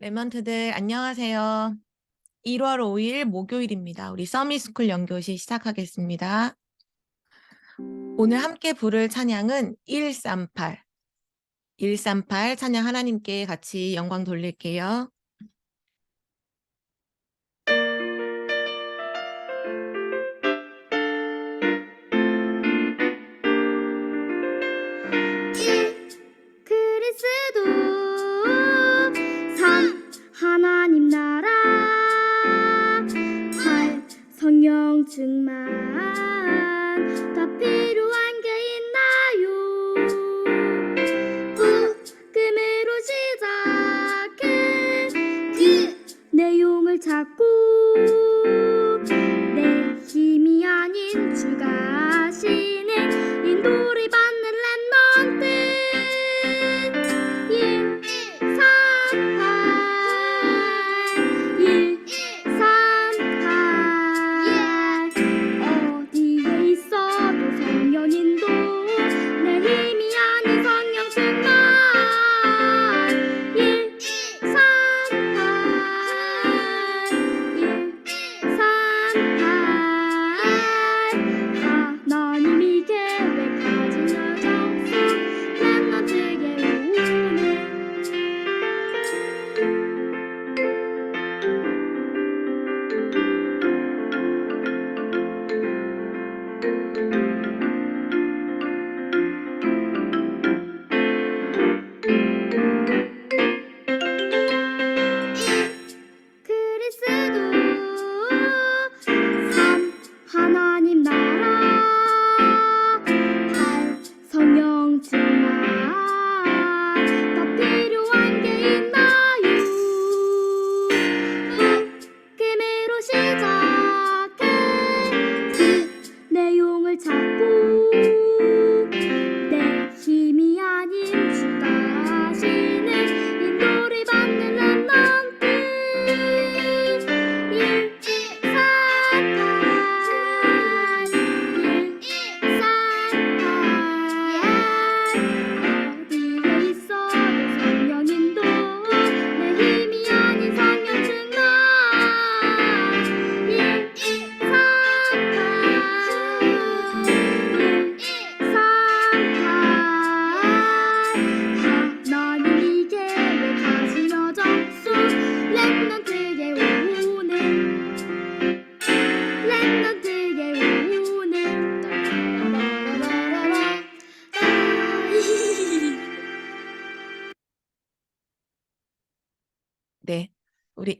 랩런트들 안녕하세요. 1월 5일 목요일입니다. 우리 서미스쿨 연교시 시작하겠습니다. 오늘 함께 부를 찬양은 138. 138 찬양 하나님께 같이 영광 돌릴게요. 충만 더 필요한 게 있나요? 웃음으로 시작해 그 내용을 찾고 내 힘이 아닌 주가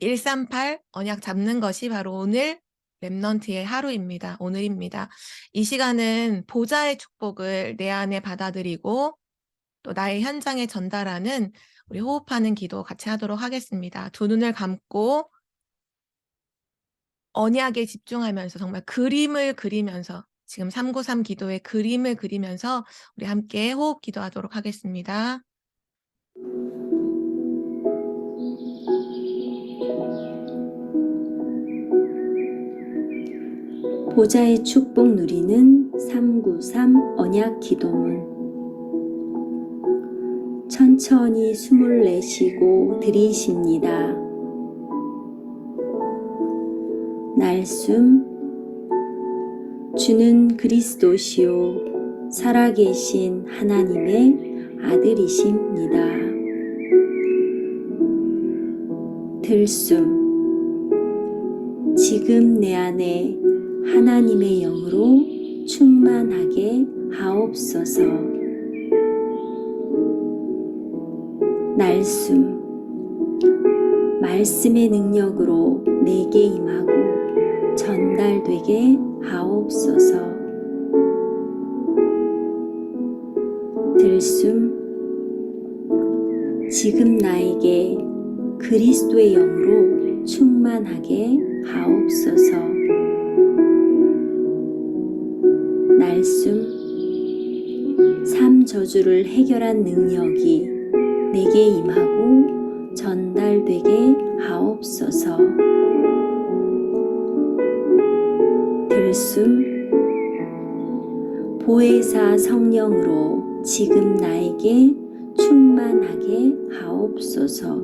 138 언약 잡는 것이 바로 오늘 랩넌트의 하루입니다. 오늘입니다. 이 시간은 보좌의 축복을 내 안에 받아들이고 또 나의 현장에 전달하는 우리 호흡하는 기도 같이 하도록 하겠습니다. 두 눈을 감고 언약에 집중하면서 정말 그림을 그리면서 지금 393 기도의 그림을 그리면서 우리 함께 호흡 기도하도록 하겠습니다. 보좌의 축복 누리는 393 언약 기도문 천천히 숨을 내쉬고 들이쉽니다. 날숨 주는 그리스도시요 살아계신 하나님의 아들이십니다. 들숨 지금 내 안에 하나님의 영으로 충만하게 하옵소서. 날숨 말씀의 능력으로 내게 임하고 전달되게 하옵소서. 들숨 지금 나에게 그리스도의 영으로 충만하게 하옵소서. 날숨 삼 저주를 해결한 능력이 내게 임하고 전달되게 하옵소서. 들숨 보혜사 성령으로 지금 나에게 충만하게 하옵소서.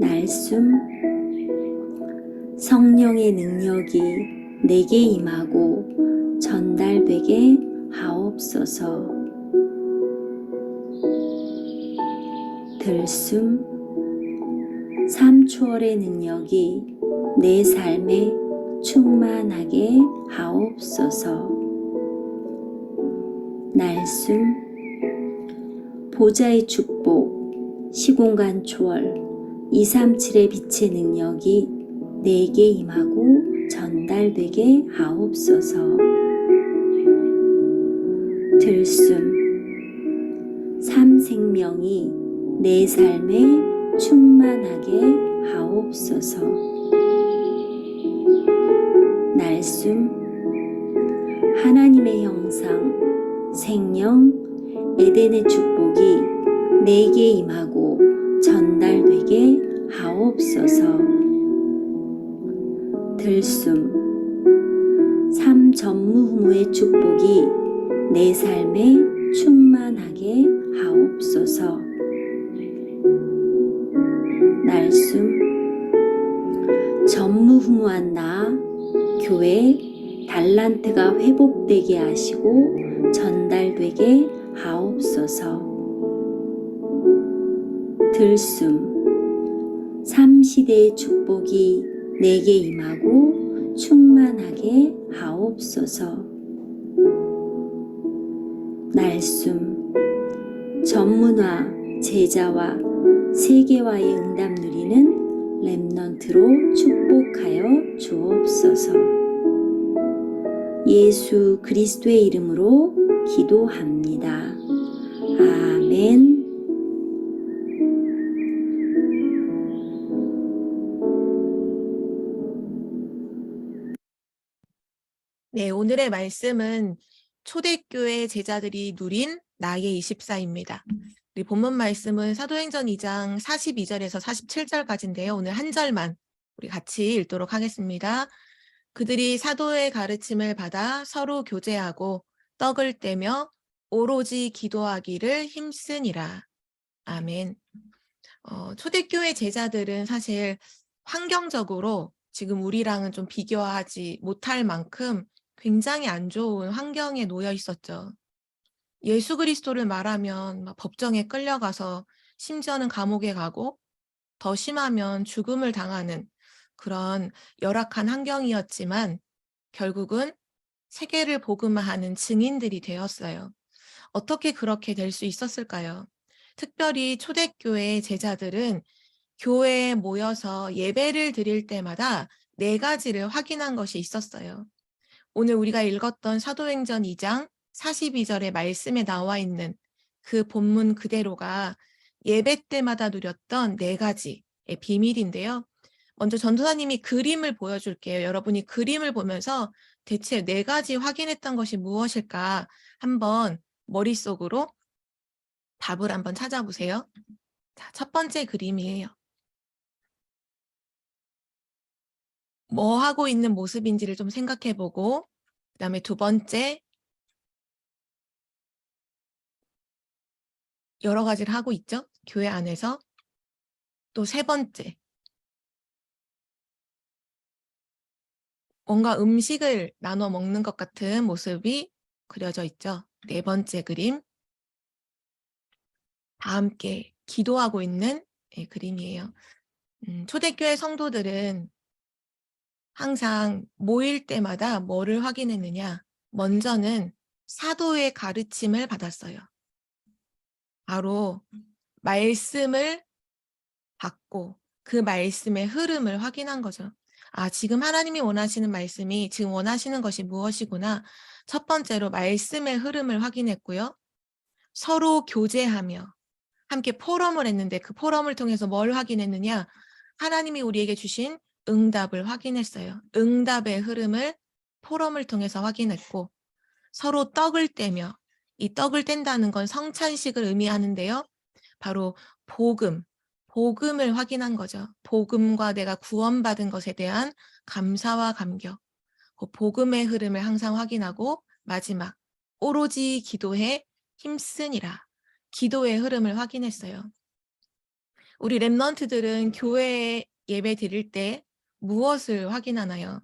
날숨 성령의 능력이 내게 임하고 전달되게 하옵소서. 들숨. 삼초월의 능력이 내 삶에 충만하게 하옵소서. 날숨. 보좌의 축복 시공간 초월 237의 빛의 능력이 내게 임하고 전달되게 하옵소서. 들숨. 삼생명이 내 삶에 충만하게 하옵소서. 날숨. 하나님의 형상 생명 에덴의 축복이 내게 임하고 전달되게 하옵소서 들숨 삼전무후무의 축복이 내 삶에 충만하게 하옵소서. 날숨 전무후무한 나 교회 달란트가 회복되게 하시고 전달되게 하옵소서. 들숨 삼시대의 축복이 내게 임하고 충만하게 하옵소서 날숨 전문화 제자와 세계와의 응답 누리는 렘넌트로 축복하여 주옵소서 예수 그리스도의 이름으로 기도합니다. 아멘. 오늘의 말씀은 초대교회 제자들이 누린 나의 24입니다. 우리 본문 말씀은 사도행전 2장 42절에서 47절까지인데요. 오늘 한 절만 우리 같이 읽도록 하겠습니다. 그들이 사도의 가르침을 받아 서로 교제하고 떡을 떼며 오로지 기도하기를 힘쓰니라. 아멘. 어, 초대교회 제자들은 사실 환경적으로 지금 우리랑은 좀 비교하지 못할 만큼 굉장히 안 좋은 환경에 놓여 있었죠. 예수 그리스도를 말하면 막 법정에 끌려가서 심지어는 감옥에 가고 더 심하면 죽음을 당하는 그런 열악한 환경이었지만 결국은 세계를 복음화하는 증인들이 되었어요. 어떻게 그렇게 될 수 있었을까요? 특별히 초대교회 제자들은 교회에 모여서 예배를 드릴 때마다 네 가지를 확인한 것이 있었어요. 오늘 우리가 읽었던 사도행전 2장 42절의 말씀에 나와 있는 그 본문 그대로가 예배 때마다 누렸던 네 가지의 비밀인데요. 먼저 전도사님이 그림을 보여줄게요. 여러분이 그림을 보면서 대체 네 가지 확인했던 것이 무엇일까 한번 머릿속으로 답을 한번 찾아보세요. 자, 첫 번째 그림이에요. 뭐 하고 있는 모습인지를 좀 생각해 보고, 그 다음에 두 번째, 여러 가지를 하고 있죠? 교회 안에서. 또 세 번째, 뭔가 음식을 나눠 먹는 것 같은 모습이 그려져 있죠. 네 번째 그림, 다 함께 기도하고 있는 예, 그림이에요. 음, 초대교회 성도들은 항상 모일 때마다 뭐를 확인했느냐? 먼저는 사도의 가르침을 받았어요. 바로 말씀을 받고 그 말씀의 흐름을 확인한 거죠. 아, 지금 하나님이 원하시는 말씀이 지금 원하시는 것이 무엇이구나. 첫 번째로 말씀의 흐름을 확인했고요. 서로 교제하며 함께 포럼을 했는데 그 포럼을 통해서 뭘 확인했느냐? 하나님이 우리에게 주신 응답을 확인했어요. 응답의 흐름을 포럼을 통해서 확인했고 서로 떡을 떼며 이 떡을 뗀다는 건 성찬식을 의미하는데요. 바로 복음, 복음을 확인한 거죠. 복음과 내가 구원받은 것에 대한 감사와 감격. 그 복음의 흐름을 항상 확인하고 마지막 오로지 기도에 힘쓰니라. 기도의 흐름을 확인했어요. 우리 랩런트들은 교회에 예배 드릴 때 무엇을 확인하나요?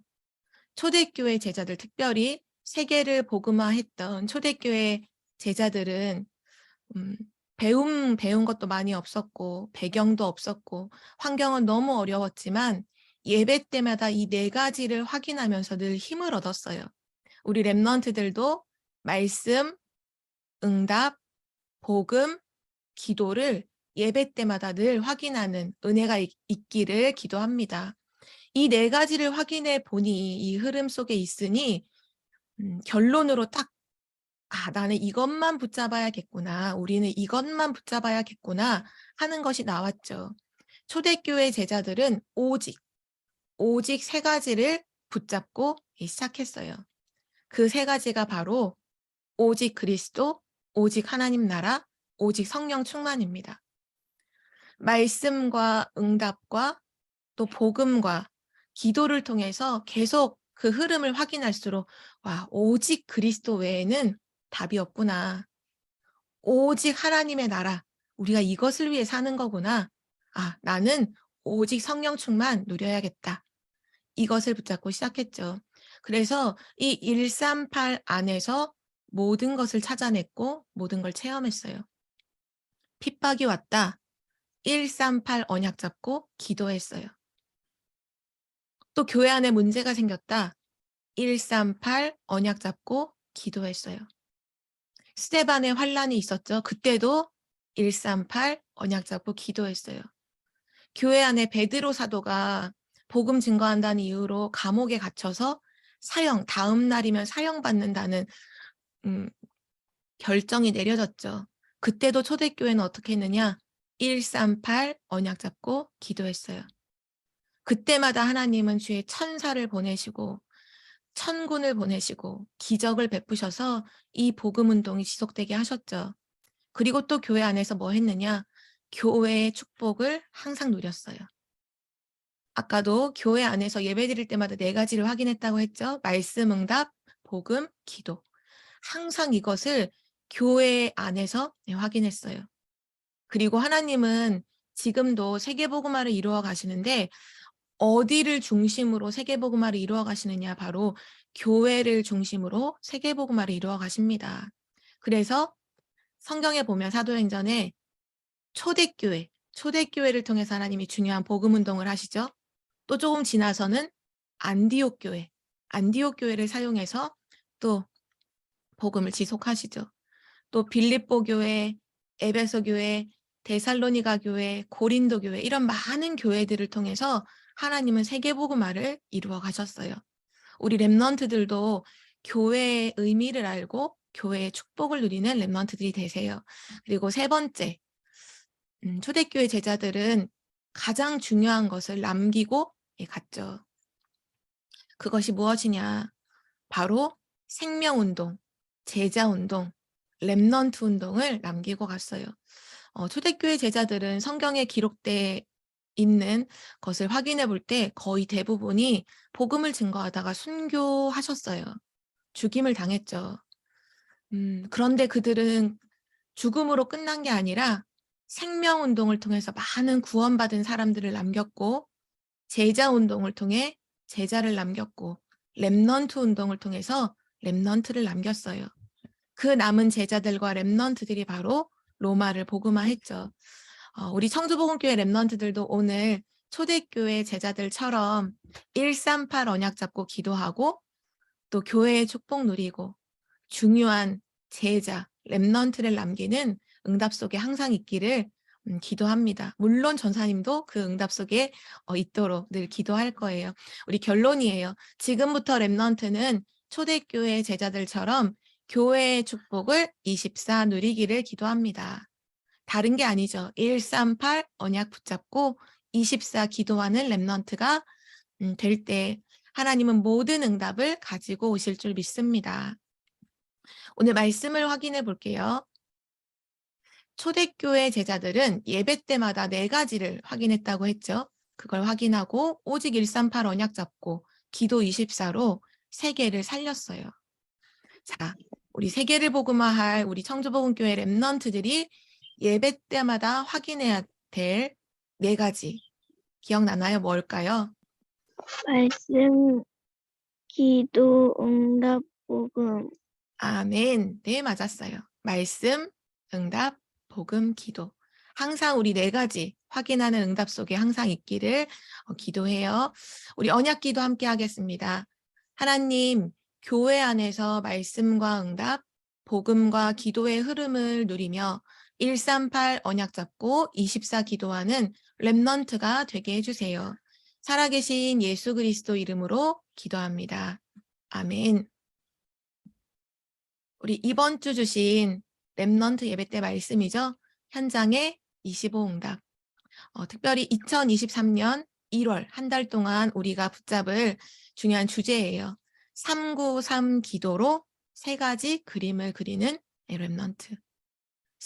초대교회 제자들 특별히 세계를 복음화했던 초대교회 제자들은 음, 배움 배운 것도 많이 없었고 배경도 없었고 환경은 너무 어려웠지만 예배 때마다 이 네 가지를 확인하면서 늘 힘을 얻었어요. 우리 랩런트들도 말씀, 응답, 복음, 기도를 예배 때마다 늘 확인하는 은혜가 있- 있기를 기도합니다. 이 네 가지를 확인해 보니 이 흐름 속에 있으니 음, 결론으로 딱 아, 나는 이것만 붙잡아야겠구나. 우리는 이것만 붙잡아야겠구나 하는 것이 나왔죠. 초대교회 제자들은 오직, 오직 세 가지를 붙잡고 시작했어요. 그 세 가지가 바로 오직 그리스도, 오직 하나님 나라, 오직 성령 충만입니다. 말씀과 응답과 또 복음과 기도를 통해서 계속 그 흐름을 확인할수록 와, 오직 그리스도 외에는 답이 없구나. 오직 하나님의 나라, 우리가 이것을 위해 사는 거구나. 아, 나는 오직 성령 충만 누려야겠다. 이것을 붙잡고 시작했죠. 그래서 이 138 안에서 모든 것을 찾아냈고 모든 걸 체험했어요. 핍박이 왔다. 138 언약 잡고 기도했어요. 또 교회 안에 문제가 생겼다. 138 언약 잡고 기도했어요. 스테반의 환란이 있었죠. 그때도 138 언약 잡고 기도했어요. 교회 안에 베드로 사도가 복음 증거한다는 이유로 감옥에 갇혀서 사형 다음 날이면 사형받는다는 음, 결정이 내려졌죠. 그때도 초대교회는 어떻게 했느냐? 138 언약 잡고 기도했어요. 그때마다 하나님은 주의 천사를 보내시고 천군을 보내시고 기적을 베푸셔서 이 복음 운동이 지속되게 하셨죠. 그리고 또 교회 안에서 뭐 했느냐? 교회의 축복을 항상 누렸어요. 아까도 교회 안에서 예배 드릴 때마다 네 가지를 확인했다고 했죠. 말씀, 응답, 복음, 기도. 항상 이것을 교회 안에서 네, 확인했어요. 그리고 하나님은 지금도 세계복음화를 이루어 가시는데 어디를 중심으로 세계복음화를 이루어 가시느냐 바로 교회를 중심으로 세계복음화를 이루어 가십니다. 그래서 성경에 보면 사도행전에 초대교회, 초대교회를 통해서 하나님이 중요한 복음 운동을 하시죠. 또 조금 지나서는 안디옥 교회, 안디옥 교회를 사용해서 또 복음을 지속하시죠. 또 빌립보 교회, 에베소 교회, 데살로니가 교회, 고린도 교회 이런 많은 교회들을 통해서 하나님은 세계복음화를 이루어 가셨어요. 우리 랩넌트들도 교회의 의미를 알고 교회의 축복을 누리는 랩넌트들이 되세요. 그리고 세 번째, 음, 초대교회 제자들은 가장 중요한 것을 남기고 예, 갔죠. 그것이 무엇이냐? 바로 생명운동, 제자운동, 랩넌트 운동을 남기고 갔어요. 어, 초대교회 제자들은 성경에 기록돼 있는 것을 확인해 볼 때 거의 대부분이 복음을 증거하다가 순교하셨어요. 죽임을 당했죠. 음, 그런데 그들은 죽음으로 끝난 게 아니라 생명 운동을 통해서 많은 구원받은 사람들을 남겼고 제자 운동을 통해 제자를 남겼고 랩넌트 운동을 통해서 랩넌트를 남겼어요. 그 남은 제자들과 랩넌트들이 바로 로마를 복음화했죠. 어, 우리 청주복음교회 랩넌트들도 오늘 초대교회 제자들처럼 138 언약 잡고 기도하고 또 교회의 축복 누리고 중요한 제자, 랩넌트를 남기는 응답 속에 항상 있기를 음, 기도합니다. 물론 전사님도 그 응답 속에 어, 있도록 늘 기도할 거예요. 우리 결론이에요. 지금부터 랩넌트는 초대교회 제자들처럼 교회의 축복을 24 누리기를 기도합니다. 다른 게 아니죠. 138 언약 붙잡고 24 기도하는 랩넌트가 음, 될때 하나님은 모든 응답을 가지고 오실 줄 믿습니다. 오늘 말씀을 확인해 볼게요. 초대교회 제자들은 예배 때마다 네 가지를 확인했다고 했죠. 그걸 확인하고 오직 138 언약 잡고 기도 24로 세계를 살렸어요. 자, 우리 세계를 복음화할 우리 청주복음교회 랩넌트들이 예배 때마다 확인해야 될 네 가지 기억나나요? 뭘까요? 말씀, 기도, 응답, 복음. 아멘. 네, 맞았어요. 말씀, 응답, 복음, 기도. 항상 우리 네 가지 확인하는 응답 속에 항상 있기를 어, 기도해요. 우리 언약 기도 함께 하겠습니다. 하나님, 교회 안에서 말씀과 응답, 복음과 기도의 흐름을 누리며 138 언약 잡고 24 기도하는 랩넌트가 되게 해주세요. 살아계신 예수 그리스도 이름으로 기도합니다. 아멘. 우리 이번 주 주신 랩넌트 예배 때 말씀이죠. 현장의 25응답. 어, 특별히 2023년 1월 한 달 동안 우리가 붙잡을 중요한 주제예요. 393 기도로 세 가지 그림을 그리는 랩넌트.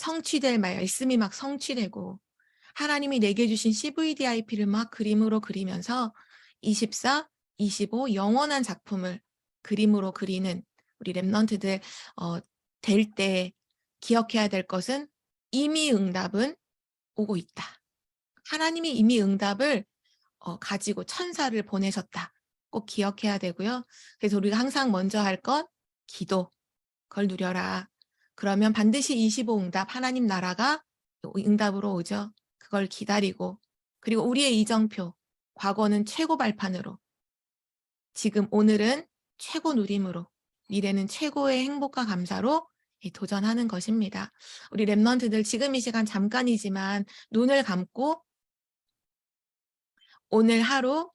성취될 말씀이 막 성취되고 하나님이 내게 주신 CVDIP를 막 그림으로 그리면서 24, 25 영원한 작품을 그림으로 그리는 우리 랩넌트들 어, 될 때 기억해야 될 것은 이미 응답은 오고 있다. 하나님이 이미 응답을 어, 가지고 천사를 보내셨다. 꼭 기억해야 되고요. 그래서 우리가 항상 먼저 할것 기도. 그걸 누려라. 그러면 반드시 25 응답 하나님 나라가 응답으로 오죠. 그걸 기다리고 그리고 우리의 이정표 과거는 최고 발판으로 지금 오늘은 최고 누림으로 미래는 최고의 행복과 감사로 예, 도전하는 것입니다. 우리 랩넌트들 지금 이 시간 잠깐이지만 눈을 감고 오늘 하루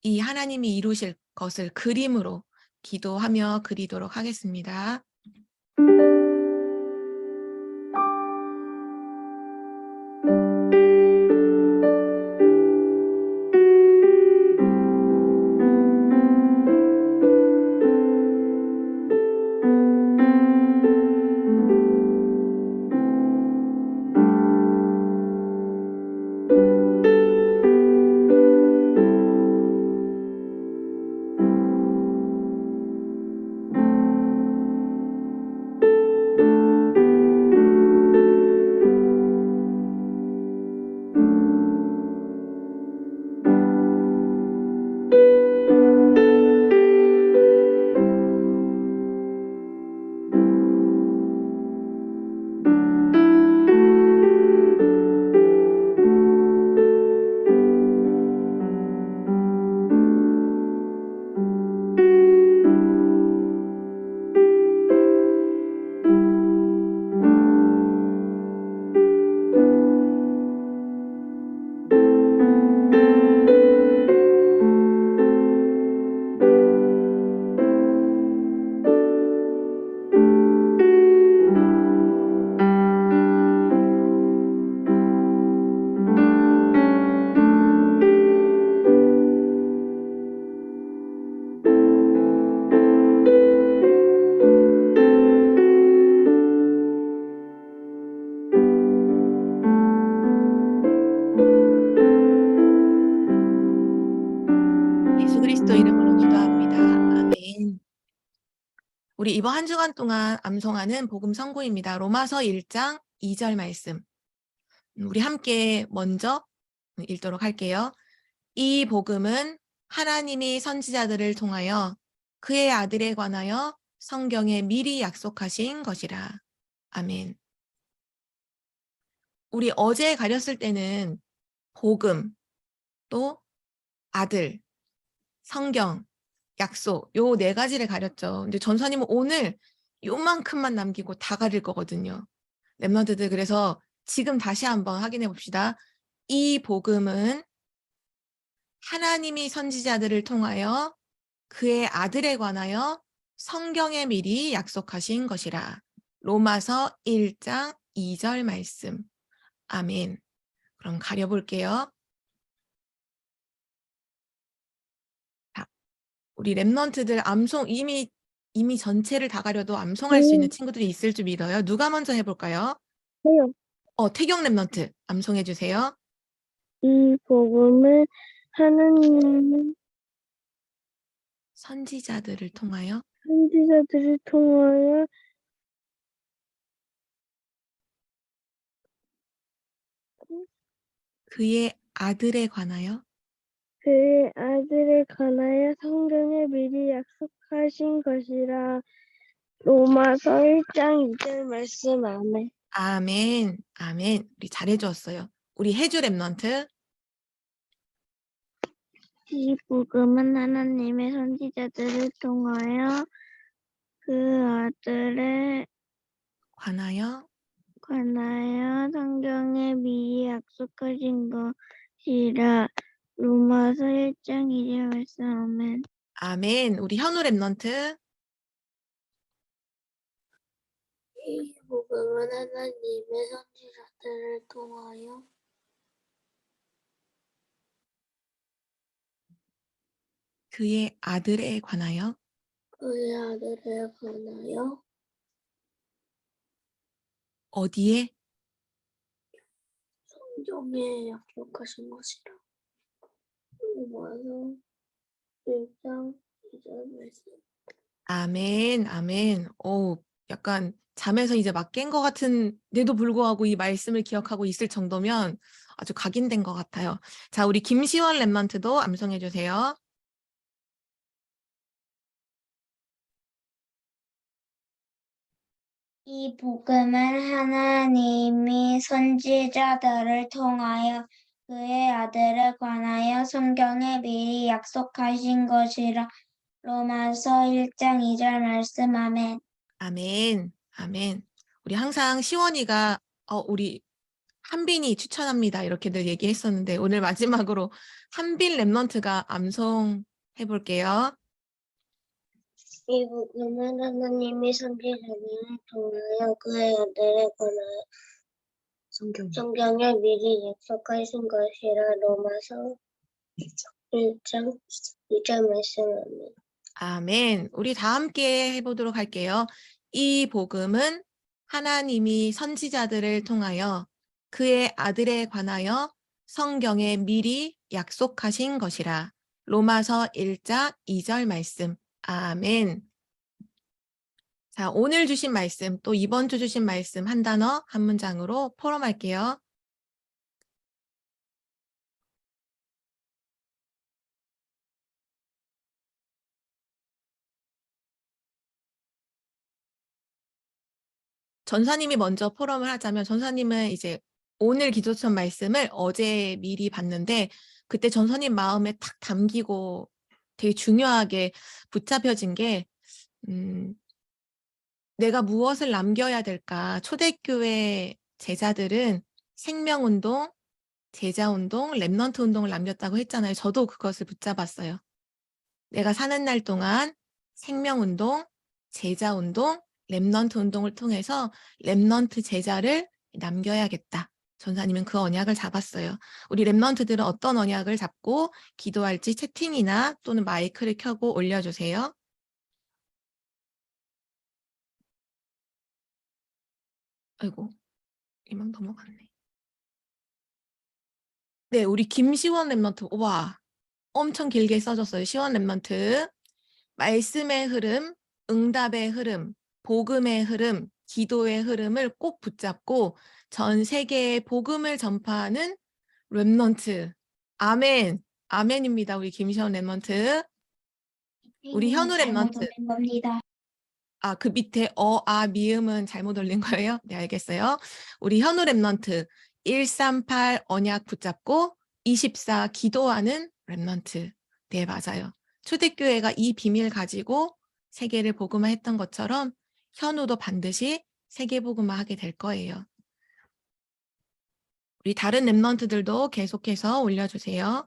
이 하나님이 이루실 것을 그림으로 기도하며 그리도록 하겠습니다. 이번 한 주간 동안 암송하는 복음 선고입니다. 로마서 1장 2절 말씀. 음, 우리 함께 먼저 읽도록 할게요. 이 복음은 하나님이 선지자들을 통하여 그의 아들에 관하여 성경에 미리 약속하신 것이라. 아멘. 우리 어제 가렸을 때는 복음, 또 아들, 성경, 약속 요 네 가지를 가렸죠. 근데 전사님은 오늘 요만큼만 남기고 다 가릴 거거든요. 랩런트들 그래서 지금 다시 한번 확인해 봅시다. 이 복음은 하나님이 선지자들을 통하여 그의 아들에 관하여 성경에 미리 약속하신 것이라. 로마서 1장 2절 말씀. 아멘. 그럼 가려볼게요. 우리 랩넌트들 암송 이미 이미 전체를 다 가려도 암송할 수 있는 친구들이 있을 줄 믿어요. 누가 먼저 해볼까요? 해요. 어, 태경 랩런트 암송해 주세요. 이 복음은 하나님은 선지자들을 통하여 선지자들을 통하여 그의 아들에 관하여 그의 아들에 관하여 성경에 미리 약속하신 것이라 로마서 1장 2절 말씀 아멘. 아멘, 아멘. 우리 잘해 주었어요. 우리 해주 랩런트 이 복음은 하나님의 선지자들을 통하여 그 아들에 관하여 관하여 성경에 미리 약속하신 것이라 로마서 1장 2절 말씀 아멘. 아멘. 우리 현우 랩런트 이 복음은 하나님의 선지자들을 통하여 그의 아들에 관하여 그의 아들에 관하여 어디에 성경에 약속하신 것이라 로마서 1장 2절 말씀 아멘, 아멘. 오, 약간 잠에서 이제 막 깬 것 같은데도 불구하고 이 말씀을 기억하고 있을 정도면 아주 각인된 것 같아요. 자, 우리 김시원 랩런트도 암송해 주세요. 이 복음은 하나님이 선지자들을 통하여 그의 아들에 관하여 성경에 미리 약속하신 것이라 로마서 1장 2절 말씀 아멘. 아멘, 아멘. 우리 항상 시원이가 어, 우리 한빈이 추천합니다. 이렇게 늘 얘기했었는데 오늘 마지막으로 한빈 랩런트가 암송 해 볼게요. 이 복음은 하나님이 선지자들을 통하여 그의 아들에 관하여 성경 성경에 미리 약속하신 것이라 로마서 1장 2절 말씀 아멘. 아멘. 우리 다 함께 해보도록 할게요. 이 복음은 하나님이 선지자들을 통하여 그의 아들에 관하여 성경에 미리 약속하신 것이라. 로마서 1장 2절 말씀. 아멘. 자, 오늘 주신 말씀, 또 이번 주 주신 말씀 한 단어, 한 문장으로 포럼할게요. 전사님이 먼저 포럼을 하자면 전사님은 이제 오늘 기도천 말씀을 어제 미리 봤는데 그때 전사님 마음에 탁 담기고 되게 중요하게 붙잡혀진 게 음, 내가 무엇을 남겨야 될까? 초대교회 제자들은 생명운동, 제자운동, 랩넌트 운동을 남겼다고 했잖아요. 저도 그것을 붙잡았어요. 내가 사는 날 동안 생명운동, 제자운동, 랩넌트 운동을 통해서 랩넌트 제자를 남겨야겠다. 전사님은 그 언약을 잡았어요. 우리 랩넌트들은 어떤 언약을 잡고 기도할지 채팅이나 또는 마이크를 켜고 올려주세요. 아이고, 이만 넘어갔네. 네, 우리 김시원 랩넌트, 와, 엄청 길게 써줬어요. 시원 랩넌트. 말씀의 흐름, 응답의 흐름, 복음의 흐름, 기도의 흐름을 꼭 붙잡고 전 세계에 복음을 전파하는 랩넌트. 아멘. 아멘입니다. 우리 김시원 랩넌트. 우리 현우 잘못 랩런트. 아, 그 밑에 어, 아, 미음은 잘못 올린 거예요? 네, 알겠어요. 우리 현우 랩넌트 138 언약 붙잡고 24 기도하는 랩넌트. 네, 맞아요. 초대교회가 이 비밀 가지고 세계를 복음화했던 것처럼 현우도 반드시 세계 복음화 하게 될 거예요. 우리 다른 랩넌트들도 계속해서 올려주세요.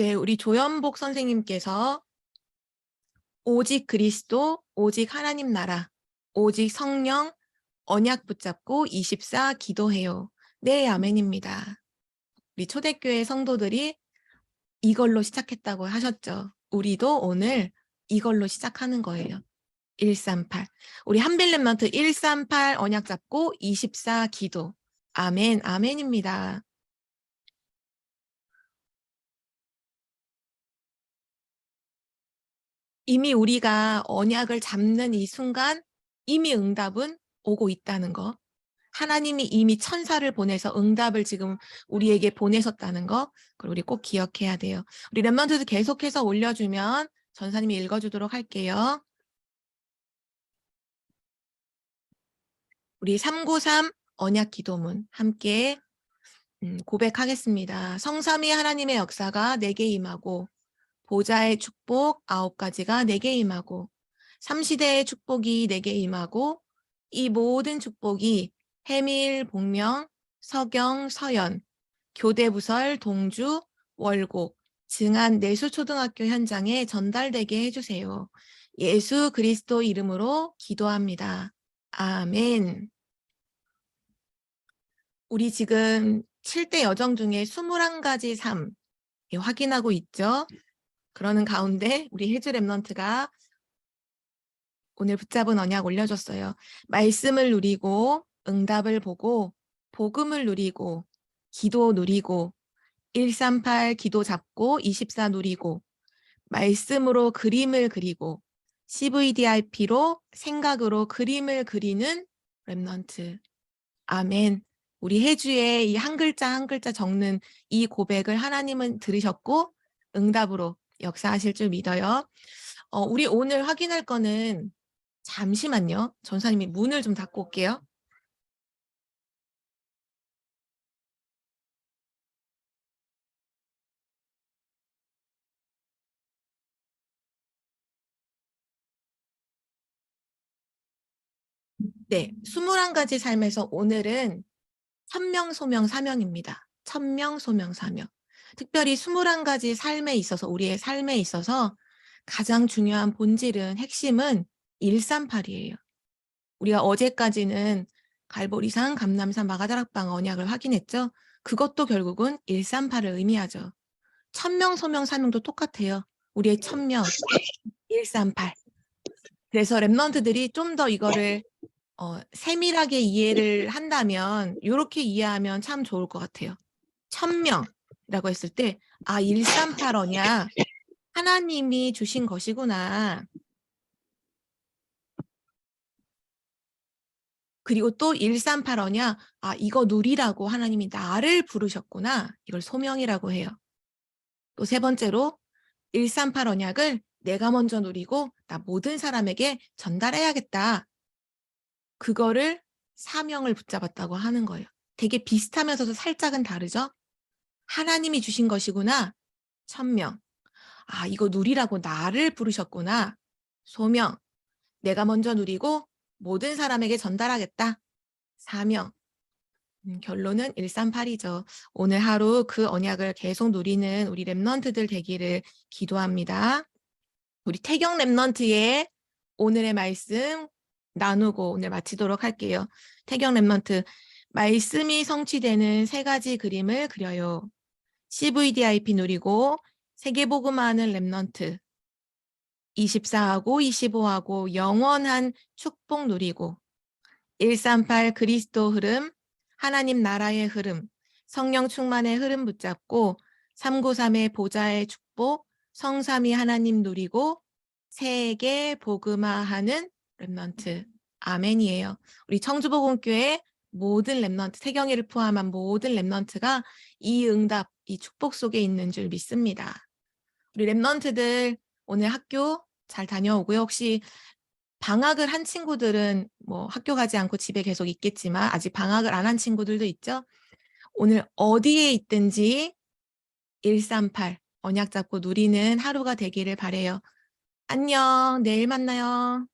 네, 우리 조연복 선생님께서 오직 그리스도, 오직 하나님 나라, 오직 성령, 언약 붙잡고 24 기도해요. 네, 아멘입니다. 우리 초대교회 성도들이 이걸로 시작했다고 하셨죠. 우리도 오늘 이걸로 시작하는 거예요. 138. 우리 한빌렘런트 138 언약 잡고 24 기도. 아멘, 아멘입니다. 이미 우리가 언약을 잡는 이 순간 이미 응답은 오고 있다는 거. 하나님이 이미 천사를 보내서 응답을 지금 우리에게 보내셨다는 거. 그걸 우리 꼭 기억해야 돼요. 우리 랩런트도 계속해서 올려주면 전사님이 읽어주도록 할게요. 우리 393 언약 기도문 함께 음, 고백하겠습니다. 성삼위 하나님의 역사가 내게 임하고 보좌의 축복 아홉 가지가 내게 임하고 삼시대의 축복이 내게 임하고 이 모든 축복이 해밀, 복명, 서경, 서연, 교대부설, 동주, 월곡, 증안 내수초등학교 현장에 전달되게 해주세요. 예수 그리스도 이름으로 기도합니다. 아멘. 우리 지금 7대 여정 중에 21가지 삶 예, 확인하고 있죠. 그러는 가운데 우리 해주 랩런트가 오늘 붙잡은 언약 올려줬어요. 말씀을 누리고 응답을 보고 복음을 누리고 기도 누리고 138 기도 잡고 24 누리고 말씀으로 그림을 그리고 CVDIP로 생각으로 그림을 그리는 랩넌트. 아멘. 우리 해주의 이 한 글자 한 글자 적는 이 고백을 하나님은 들으셨고 응답으로 역사하실 줄 믿어요. 어, 우리 오늘 확인할 거는 잠시만요. 전사님이 문을 좀 닫고 올게요. 네, 21가지 삶에서 오늘은 천명, 소명, 사명입니다. 천명, 소명, 사명. 특별히 21가지 삶에 있어서, 우리의 삶에 있어서 가장 중요한 본질은, 핵심은 138이에요. 우리가 어제까지는 갈보리산, 감남산, 마가다락방 언약을 확인했죠. 그것도 결국은 138을 의미하죠. 천명, 소명, 사명도 똑같아요. 우리의 천명, 138. 그래서 랩런트들이 좀 더 이거를 어, 세밀하게 이해를 한다면 이렇게 이해하면 참 좋을 것 같아요. 천명이 라고 했을 때 아, 138어냐? 하나님이 주신 것이구나. 그리고 또 138어냐? 아, 이거 누리라고 하나님이 나를 부르셨구나. 이걸 소명이라고 해요. 또 세 번째로 138 언약을 내가 먼저 누리고 나 모든 사람에게 전달해야겠다. 그거를 사명을 붙잡았다고 하는 거예요. 되게 비슷하면서도 살짝은 다르죠? 하나님이 주신 것이구나. 천명. 아, 이거 누리라고 나를 부르셨구나. 소명. 내가 먼저 누리고 모든 사람에게 전달하겠다. 사명. 음, 결론은 138이죠. 오늘 하루 그 언약을 계속 누리는 우리 랩넌트들 되기를 기도합니다. 우리 태경 랩넌트의 오늘의 말씀 나누고 오늘 마치도록 할게요. 태경 랩넌트 말씀이 성취되는 세 가지 그림을 그려요. CVDIP 누리고 세계복음하는 랩넌트 24하고 25하고 영원한 축복 누리고 138 그리스도 흐름 하나님 나라의 흐름 성령 충만의 흐름 붙잡고 393의 보좌의 축복 성삼위 하나님 누리고 세계 복음화하는 랩넌트 아멘이에요. 우리 청주복음교회 모든 랩넌트 태경이를 포함한 모든 랩넌트가 이 응답, 이 축복 속에 있는 줄 믿습니다. 우리 랩넌트들 오늘 학교 잘 다녀오고요. 혹시 방학을 한 친구들은 뭐 학교 가지 않고 집에 계속 있겠지만 아직 방학을 안 한 친구들도 있죠. 오늘 어디에 있든지 138 언약 잡고 누리는 하루가 되기를 바래요. 안녕. 내일 만나요.